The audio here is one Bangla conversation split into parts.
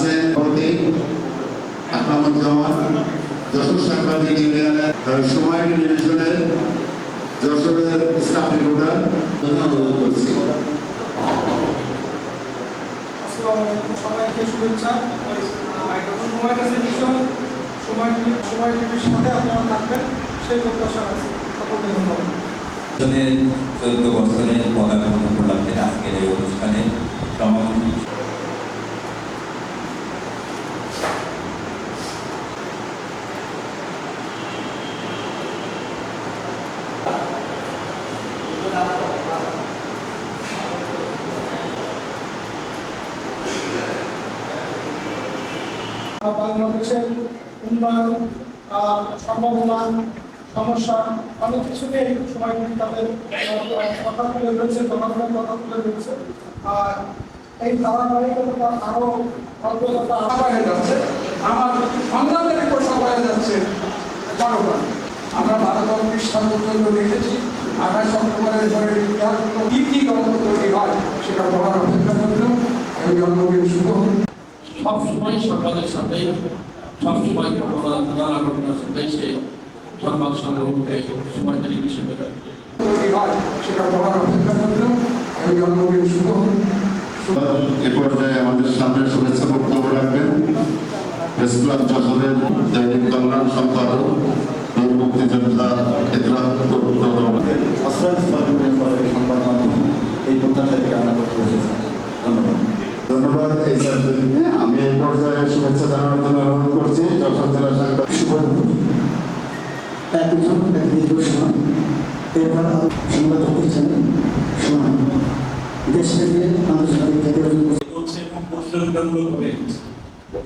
আছেন প্রতীক আকরামুজ্জামান যশোর সাংবাদিক ইউনিয়নের সময় ডিভিশনের যশোরের স্টাফ রিপোর্টার অনুরোধ করছি। সবাইকে শুভেচ্ছা। মাইক্রোফোন সময় কাছে বিষয় সময় সময় টিভির সাথে আপনারা থাকবেন সেই প্রত্যাশা আছে। সকলকে ধন্যবাদ। চোদ্দ বছরের পদার্পণ উপলক্ষে আজকের এই অনুষ্ঠানে সমাবেশ বাংলাদেশের উন্নয়ন সম্ভাবনা সমস্যা অনেক কিছু নিয়ে এই সময় টিভি তাদের কথা তুলে ধরেছে জনগণের কথা তুলে ধরেছে আর এই ধারাবাহিকতা আরও অগ্রগতা আরও হয়ে যাচ্ছে আমার সংগ্রামের পোশাক হয়ে যাচ্ছে জনগণ আমরা ভারতের স্থান পর্যন্ত দেখেছি আঠাশ অক্টোবরের পরে ইতিহাসগুলো কি কি গল্প তৈরি হয় সেটা বলার অপেক্ষা করল এই জন্মদিন শুভ সবসময় সরকারের সাথে সবসময় ঘটনা নানা ঘটনার সাথে সে সংবাদ সংগ্রহকে সময় টেলিভিশন তৈরি সেটা বলার অপেক্ষা করল এই জন্মদিন শুভ এ পর্যায়ে আমাদের সামনে শুভেচ্ছা বক্তব্য রাখবেন প্রেস ক্লাব যশোরের দৈনিক কল্যাণ সম্পাদক বীর মুক্তিযোদ্ধা খেতরা সংবাদ মাধ্যম এই প্রত্যাশাকে আমরা করতে ধন্যবাদ। ধন্যবাদ এই সাবজেক্টে আমি এই পর্যায়ে শুভেচ্ছা জানানোর জন্য অনুরোধ করছি যশোর জেলা সাংবাদিক শুভ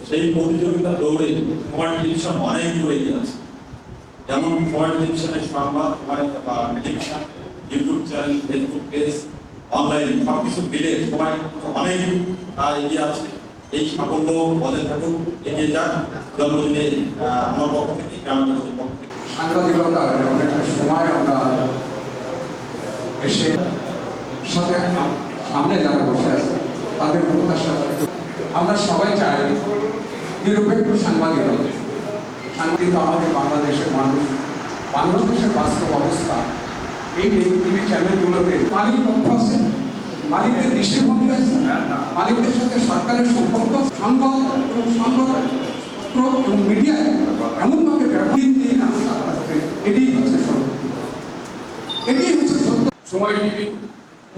সেই প্রতিযোগিতা দৌড়ে স্মার্ট টেলিভিশন অনেক দূরে এগিয়ে আছে। যেমন স্মার্ট টেলিভিশনের সংবাদ বা television YouTube channel Facebook page online সব কিছু মিলে সবাই অনেক আহ, এগিয়ে আছে। এই সাফল্য বজায় থাকুক এগিয়ে যাক। জন্মদিনে আমার পক্ষ থেকে গ্রামের পক্ষ সাংবাদিকতার অনেকটা সময় আমরা এসে সাথে সামনে যারা বসে আছে তাদের প্রত্যাশা আমরা সবাই চাই নিরপেক্ষ সাংবাদিকতা সাংবাদিক আমাদের বাংলাদেশের মানুষ। বাংলাদেশের বাস্তব অবস্থা। এই টিভি চ্যানেলগুলোতে মালিক পক্ষ আছে। মালিকদের দৃষ্টিভঙ্গি আছে। মালিকদের সাথে সরকারের সম্পর্ক, সংবাদ এবং সংবাদ, এবং মিডিয়ায় সত্য সময় টিভি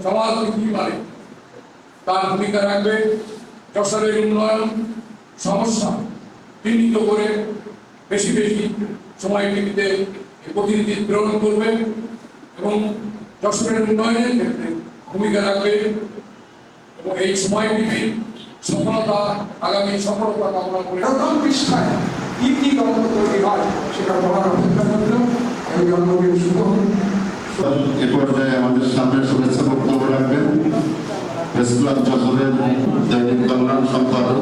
সমাজ নীতি মানে তার ভূমিকা রাখবে যশোরের উন্নয়ন সমস্যা চিহ্নিত করে বেশি বেশি সময় টিভিতে প্রতিনিধি প্রেরণ করবে এবং যশোরের উন্নয়নের ক্ষেত্রে ভূমিকা রাখবে এবং এই সময় টিভির সফলতা, আগামী সফলতা কামনা করে প্রথম পৃষ্ঠায় কি কি গল্প তৈরি হয় সেটা বলার অপেক্ষা এই জন্মদিন শুভ এ পর্যায়ে আমাদের সামনে শুভেচ্ছা বক্তব্য রাখবেন ক্লাব যশোরের দৈনিক কল্যাণ সম্পাদক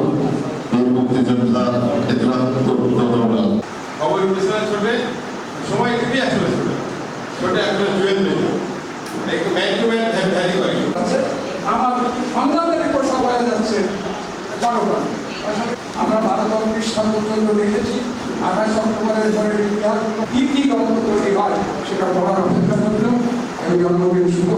বীর মুক্তিযোদ্ধা খেতরা খবর পিছনে ছোটে সময় ছোটে। জুয়েল করে। আছে আমার সংগ্রামের পোশাক হয়ে যাচ্ছে জনগণ। আমরা ভারতের স্থান পর্যন্ত দেখেছি। আঠাশ অক্টোবরের পরে ইতিহাসগুলো কি কি গল্প তৈরি হয় সেটা বলার অপেক্ষা করল এই জন্মদিন শুভ